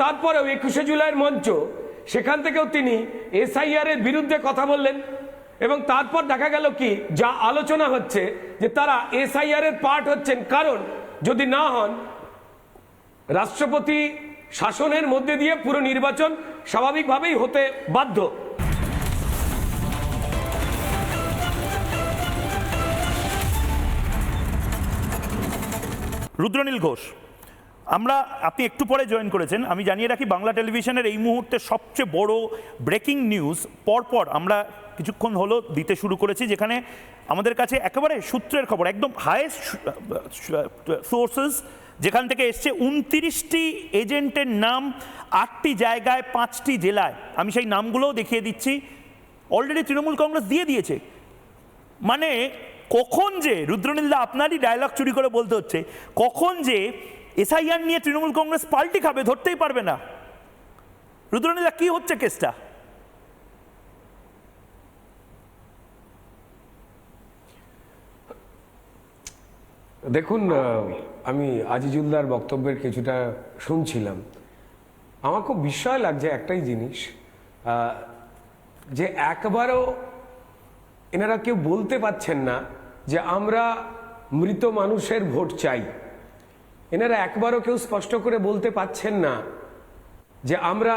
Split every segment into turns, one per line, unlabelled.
তারপরেও একুশে জুলাইয়ের মঞ্চ, সেখান থেকেও তিনি এসআইআর এর বিরুদ্ধে কথা বললেন এবং তারপর দেখা গেল কি, যা আলোচনা হচ্ছে যে তারা এসআইআর এর পার্ট হচ্ছেন। কারণ যদি না হন, রাষ্ট্রপতি শাসনের মধ্যে দিয়ে পুরো নির্বাচন স্বাভাবিকভাবেই হতে বাধ্য।
রুদ্রনীল ঘোষ। আমরা, আপনি একটু পরে জয়েন করেছেন। আমি জানিয়ে রাখি, বাংলা টেলিভিশনের এই মুহূর্তে সবচেয়ে বড় ব্রেকিং নিউজ পরপর আমরা কিছুক্ষণ হলো দিতে শুরু করেছি, যেখানে আমাদের কাছে একেবারে সূত্রের খবর, একদম হায়েস্ট সোর্সেস যেখান থেকে এসছে উনতিরিশটি এজেন্টের নাম, আটটি জায়গায়, পাঁচটি জেলায়। আমি সেই নামগুলোও দেখিয়ে দিচ্ছি। অলরেডি তৃণমূল কংগ্রেস দিয়ে দিয়েছে। মানে কখন যে, রুদ্রনীলদা, আপনারই ডায়লগ চুরি করে বলতে হচ্ছে, কখন যে এসআইআর নিয়ে তৃণমূল কংগ্রেস পাল্টি খাবে, ধরতেই পারবে না। রুদ্রনীলদা কি হচ্ছে কেসটা?
দেখুন আমি আজিজুল্লার বক্তব্যের কিছুটা শুনছিলাম। আমার খুব বিস্ময় লাগছে একটাই জিনিস যে একবারও এনারা কেউ বলতে পাচ্ছেন না যে আমরা মৃত মানুষের ভোট চাই। এনারা একবারও কেউ স্পষ্ট করে বলতে পাচ্ছেন না যে আমরা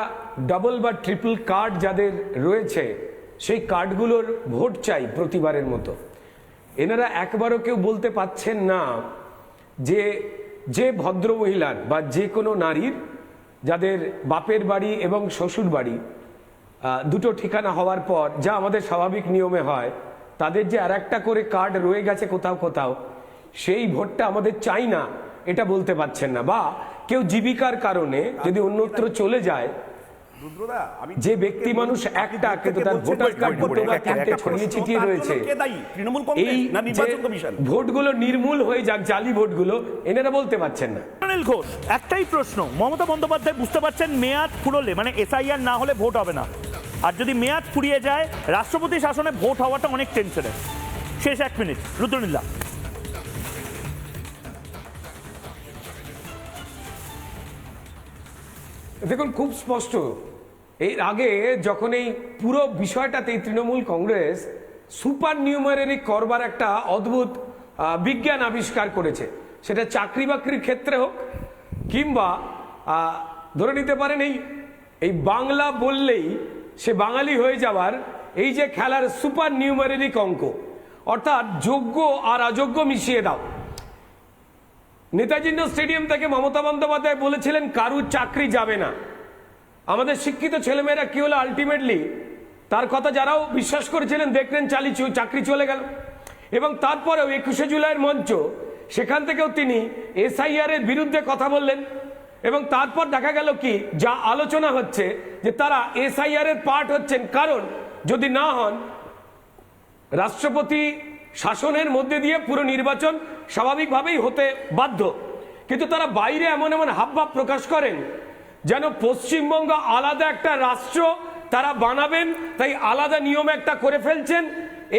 ডাবল বা ট্রিপল কার্ড যাদের রয়েছে, সেই কার্ডগুলোর ভোট চাই প্রতিবারের মতো। এনারা একবারও কেউ বলতে পাচ্ছেন না যে যে ভদ্র মহিলার বা যে কোনো নারীর যাদের বাপের বাড়ি এবং শ্বশুর বাড়ি দুটো ঠিকানা হওয়ার পর যা আমাদের স্বাভাবিক নিয়মে হয়, তাদের যে আর একটা করে কার্ড রয়ে গেছে কোথাও কোথাও, সেই ভোটটা আমাদের চাই না। এটা বলতে পারছেন না। বা কেউ জীবিকার কারণে যদি অন্যত্র চলে যায় যে ব্যক্তি মানুষ একটা কিন্তু তার ভোটার কার্ড ছড়িয়ে ছিটিয়ে রয়েছে। এই ভোটগুলো নির্মূল হয়ে যাক জালি ভোটগুলো এনারা বলতে পারছেন না।
ঘোষ একটাই প্রশ্ন মমতা বন্দ্যোপাধ্যায় বুঝতে পারছেন মেয়াদ ফুরোলে মানে এসআইআর না হলে ভোট হবে না। আর যদি মেয়াদ ফুরিয়ে যায় রাষ্ট্রপতি শাসনে ভোট হওয়াটা অনেক টেনশনের শেষ এক মিনিট রুদ্রনীলা।
দেখুন, খুব স্পষ্ট। এর আগে যখন এই পুরো বিষয়টাতে তৃণমূল কংগ্রেস সুপার নিউমারি করবার একটা অদ্ভুত বিজ্ঞান আবিষ্কার করেছে। সেটা চাকরি বাকরির ক্ষেত্রে হোক কিংবা ধরে নিতে পারেন এই এই বাংলা বললেই সে বাঙালি হয়ে যাওয়ার এই যে খেলার সুপার নিউমারিক অঙ্ক, অর্থাৎ যোগ্য আর অযোগ্য মিশিয়ে দাও। নেতাজি স্টেডিয়াম থেকে মমতা বন্দ্যোপাধ্যায় বলেছিলেন, কারুর চাকরি যাবে না। আমাদের শিক্ষিত ছেলেমেয়েরা কি হলো আলটিমেটলি তার কথা যারাও বিশ্বাস করেছিলেন, দেখলেন চালি চাকরি চলে গেল। এবং তারপরেও একুশে জুলাইয়ের মঞ্চ, সেখান থেকেও তিনি এসআইআর এর বিরুদ্ধে কথা বললেন। এবং তারপর দেখা গেল কি, যা আলোচনা হচ্ছে, যে তারা এসআইআর এর পার্ট হচ্ছেন। কারণ, যদি না হন, রাষ্ট্রপতি শাসনের মধ্যে দিয়ে পুরো নির্বাচন স্বাভাবিকভাবেই হতে বাধ্য। কিন্তু তারা বাইরে এমন এমন হাবভাব প্রকাশ করেন যেন পশ্চিমবঙ্গ আলাদা একটা রাষ্ট্র তারা বানাবেন তাই আলাদা নিয়ম একটা করে ফেলছেন।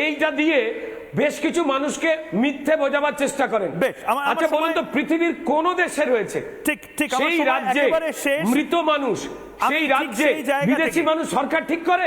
এইটা দিয়ে বেশ কিছু মানুষকে মিথ্যে বোঝাবার চেষ্টা করেন। আচ্ছা বলুন তো পৃথিবীর কোন দেশে রয়েছে
ঠিক, ঠিক,
সেই রাজ্যে মৃত মানুষ সেই রাজ্যে বিদেশি মানুষ সরকার ঠিক করে?